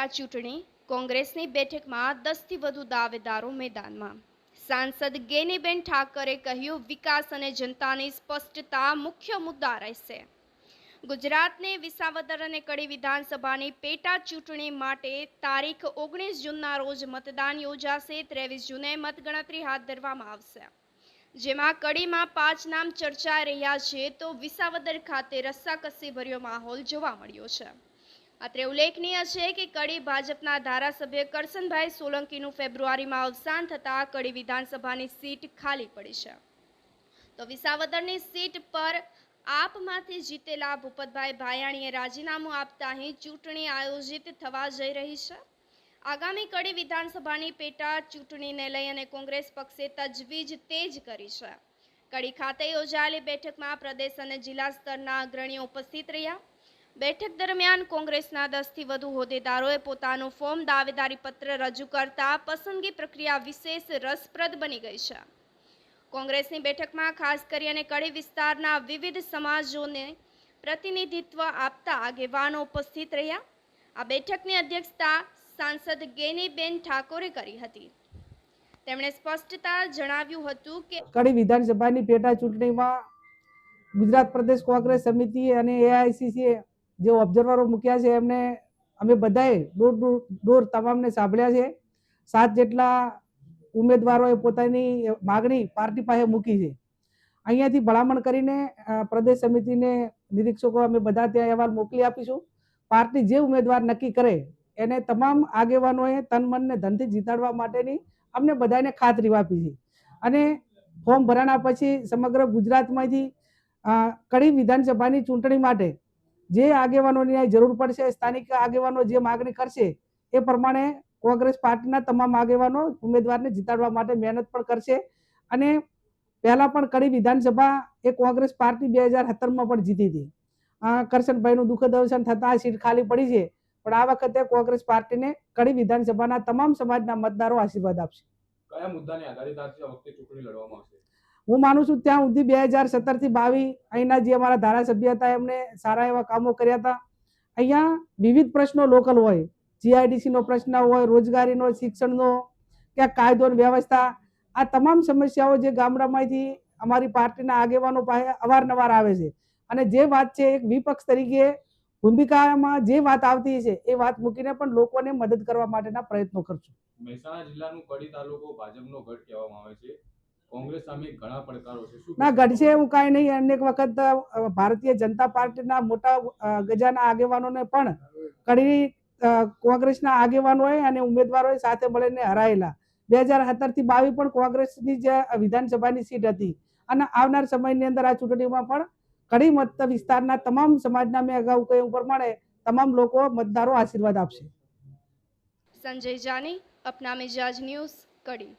પેટા ચૂંટણી કોંગ્રેસની બેઠકમાં દસથી વધુ દાવેદારો મેદાનમાં. સાંસદ ગેનીબેન ઠાકરે કહ્યું, વિકાસ અને જનતાની સ્પષ્ટતા મુખ્ય મુદ્દા રહેશે. ગુજરાતને વિસાવદર અને કડી વિધાનસભાની પેટા ચૂંટણી માટે તારીખ ઓગણીસ જૂનના રોજ મતદાન યોજાશે, ત્રેવીસ જૂને મતગણતરી હાથ ધરવામાં આવશે. જેમાં કડીમાં પાંચ નામ ચર્ચાઈ રહ્યા છે, તો વિસાવદર ખાતે રસ્સાકસી ભર્યો માહોલ જોવા મળ્યો છે. અત્રે ઉલ્લેખનીય છે કે કડી ભાજપના ધારાસભ્ય કરસનભાઈ સોલંકીનું ફેબ્રુઆરીમાં અવસાન થતાં કડી વિધાનસભાની સીટ ખાલી પડી છે. તો વિસાવદરની સીટ પર આપમાંથી જીતેલા ભૂપતભાઈ ભાયાણીએ રાજીનામું આપતા અહીં ચૂંટણી આયોજિત થવા જઈ રહી છે. આગામી કડી વિધાનસભાની પેટા ચૂંટણીને લઈ અને કોંગ્રેસ પક્ષે તજવીજ તેજ કરી છે. કડી ખાતે યોજાયેલી બેઠકમાં પ્રદેશ અને જિલ્લા સ્તરના અગ્રણીઓ ઉપસ્થિત રહ્યા. બેઠક દરમિયાન કોંગ્રેસના દસથી વધુ હોદ્દેદારોએ પોતાનું ફોર્મ દાવેદારી પત્ર રજૂ કરતા પસંદગી પ્રક્રિયા વિશેષ રસપ્રદ બની ગઈ છે. કોંગ્રેસની બેઠકમાં ખાસ કરી અને કડી વિસ્તારના વિવિધ સમાજોને પ્રતિનિધિત્વ આપતા આગેવાનો ઉપસ્થિત રહ્યા. આ બેઠકની અધ્યક્ષતા સાંસદ ગેનીબેન ઠાકોરે કરી હતી. તેમણે સ્પષ્ટતા જણાવ્યું હતું કે કડી વિધાનસભાની પેટા ચૂંટણીમાં ગુજરાત પ્રદેશ કોંગ્રેસ સમિતિ અને એઆઈસીસીએ જે ઓબ્ઝર્વરો મૂક્યા છે, એમને અમે બધાએ દૂર દૂર તમામને સાંભળ્યા છે. સાત જેટલા ઉમેદવારોએ પોતાની માગણી પાર્ટી પાસે મૂકી છે. અહીંયાથી ભલામણ કરીને પ્રદેશ સમિતિને નિરીક્ષકો અમે બધા ત્યાં અહેવાલ મોકલી આપીશું. પાર્ટી જે ઉમેદવાર નક્કી કરે, એને તમામ આગેવાનોએ તન મનને ધનથી જીતાડવા માટેની અમને બધાને ખાતરી આપી છે. અને ફોર્મ ભરાણા પછી સમગ્ર ગુજરાતમાંથી કડી વિધાનસભાની ચૂંટણી માટે જે આગેવાનોની જરૂર પડશે, સ્થાનિક આગેવાનો જે માગણી કરશે, એ પ્રમાણે કોંગ્રેસ પાર્ટીના તમામ આગેવાનો ઉમેદવારને જીતાડવા માટે મહેનત પણ કરશે. અને પહેલાં પણ કડી વિધાનસભા એ કોંગ્રેસ પાર્ટી બે હજાર સત્તરમાં પણ જીતી હતી. કરશનભાઈનું દુઃખદ અવસાન થતાં સીટ ખાલી પડી છે. પણ આ વખતે કોંગ્રેસ પાર્ટીને કડી વિધાનસભાના તમામ સમાજના મતદારો આશીર્વાદ આપશે. કયા મુદ્દાને આધારિત આ વખતે ચૂંટણી લડવામાં આવશે? હું માનું છું ત્યાં સુધી બે હજાર સત્તરથી બાવીસ અહીંના જે અમારા ધારાસભ્ય હતા એમણે સારા એવા કામો કર્યા હતા. અહીંયા વિવિધ પ્રશ્નો લોકલ હોય, જીઆઈડીસીનો પ્રશ્ન હોય, રોજગારીનો, શિક્ષણનો કે કાયદો વ્યવસ્થા, આ તમામ સમસ્યાઓ જે ગામડામાંથી અમારી પાર્ટીના આગેવાનો પાસે અવારનવાર આવે છે. અને જે વાત છે એક વિપક્ષ તરીકે ભૂમિકામાં જે વાત આવતી છે, એ વાત મૂકીને પણ લોકોને મદદ કરવા માટેના પ્રયત્નો કરશું. મહેસાણા જિલ્લાનું કડી તાલુકો ભાજપનો ગઢ કહેવામાં આવે છે. કોંગ્રેસ સામે ઘણા પડકારો છે. ના ઘટશે એવું કાંઈ નહીં અનેક વખત ભારતીય જનતા પાર્ટીના મોટા ગજાના આગેવાનોને પણ કડી કોંગ્રેસના આગેવાનોએ અને ઉમેદવારોએ સાથે મળીને હરાયેલા. બે હજાર સત્તરથી બાવીસ પણ કોંગ્રેસની જે વિધાનસભાની સીટ હતી અને આવનાર સમયની અંદર આ ચૂંટણીમાં પણ કડી મત વિસ્તારના તમામ સમાજના મેં અગાઉ કહ્યું પ્રમાણે તમામ લોકો મતદારો આશીર્વાદ આપશે. સંજય જાની અપના મિજાજ ન્યૂઝ કડી.